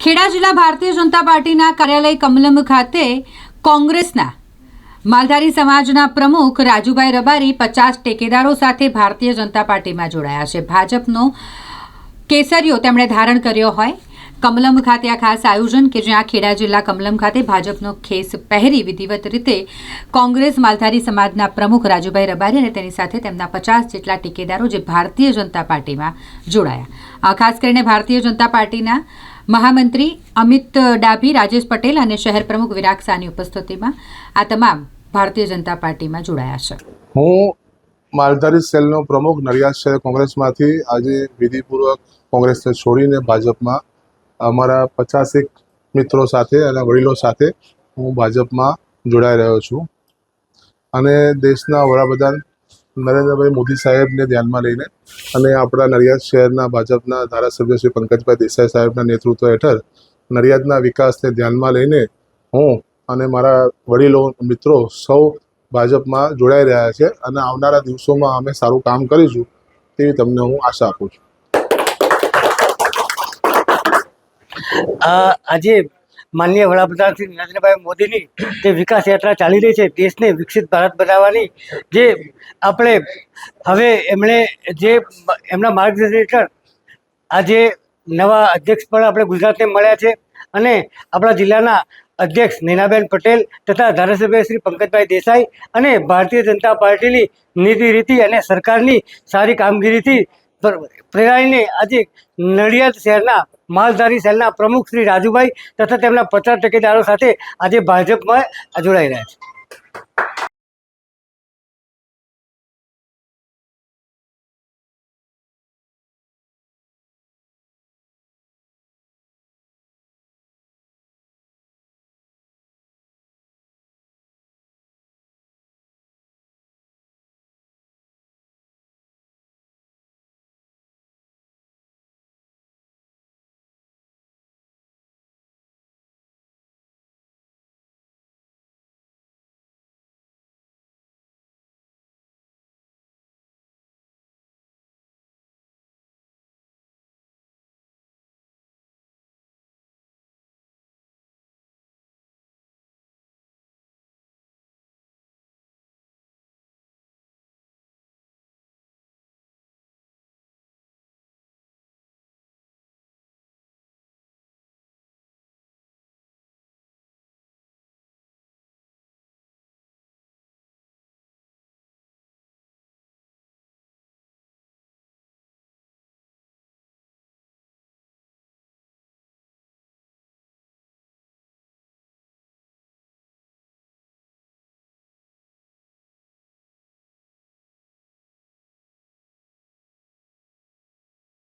ખેડા જિલ્લા ભારતીય જનતા પાર્ટીના કાર્યાલય કમલમ ખાતે કોંગ્રેસના માલધારી સમાજના પ્રમુખ રાજુભાઈ રબારી પચાસ ટેકેદારો સાથે ભારતીય જનતા પાર્ટીમાં જોડાયા છે. ભાજપનો કેસરીઓ તેમણે ધારણ કર્યો હોય. કમલમ ખાતે આ ખાસ આયોજન કે જ્યાં ખેડા જિલ્લા કમલમ ખાતે ભાજપનો ખેસ પહેરી વિધિવત રીતે કોંગ્રેસ માલધારી સમાજના પ્રમુખ રાજુભાઈ રબારી અને તેની સાથે તેમના પચાસ જેટલા ટેકેદારો જે ભારતીય જનતા પાર્ટીમાં જોડાયા. આ ખાસ કરીને ભારતીય જનતા પાર્ટીના મહામંત્રી અમિત ડાભી, રાજેશ પટેલ અને શહેર પ્રમુખ વિરાગ સાની ઉપસ્થિતિમાં આ તમામ ભારતીય જનતા પાર્ટીમાં જોડાયા છે. હું માલધારી સેલનો પ્રમુખ નડિયાદ શહેર કોંગ્રેસમાંથી આજે વિધિપૂર્વક કોંગ્રેસને છોડીને ભાજપમાં અમારા પચાસેક મિત્રો સાથે અને વડીલો સાથે હું ભાજપમાં જોડાઈ રહ્યો છું. અને દેશના વડાપ્રધાન નરેન્દ્રભાઈ મોદી સાહેબને ધ્યાનમાં લઈને અને આપણા નડિયાદ શહેરના ભાજપના ધારાસભ્ય શ્રી પંકજભાઈ દેસાઈ સાહેબના નેતૃત્વ હેઠળ નડિયાદના વિકાસને ધ્યાનમાં લઈને હું અને મારા વડીલો, મિત્રો સૌ ભાજપમાં જોડાઈ રહ્યા છે અને આવનારા દિવસોમાં અમે સારું કામ કરીશું તેવી તમને હું આશા આપું છું. આજે માનનીય વડાપ્રધાન શ્રી નરેન્દ્રભાઈ મોદીની જે વિકાસ યાત્રા ચાલી રહી છે, દેશને વિકસિત ભારત બનાવવાની, જે આપણે હવે એમણે જે એમના માર્ગદર્શન હેઠળ આજે નવા અધ્યક્ષ પણ આપણે ગુજરાતને મળ્યા છે અને આપણા જિલ્લાના અધ્યક્ષ નૈનાબેન પટેલ તથા ધારાસભ્ય શ્રી પંકજભાઈ દેસાઈ અને ભારતીય જનતા પાર્ટીની નીતિ રીતિ અને સરકારની સારી કામગીરીથી પ્ર- પ્રેરાઈને આજે નડિયાદ શહેરના માલધારી સેલના પ્રમુખ શ્રી રાજુભાઈ તથા તેમના પચાસ ટકેદારો સાથે આજે ભાજપમાં જોડાઈ રહ્યા છે.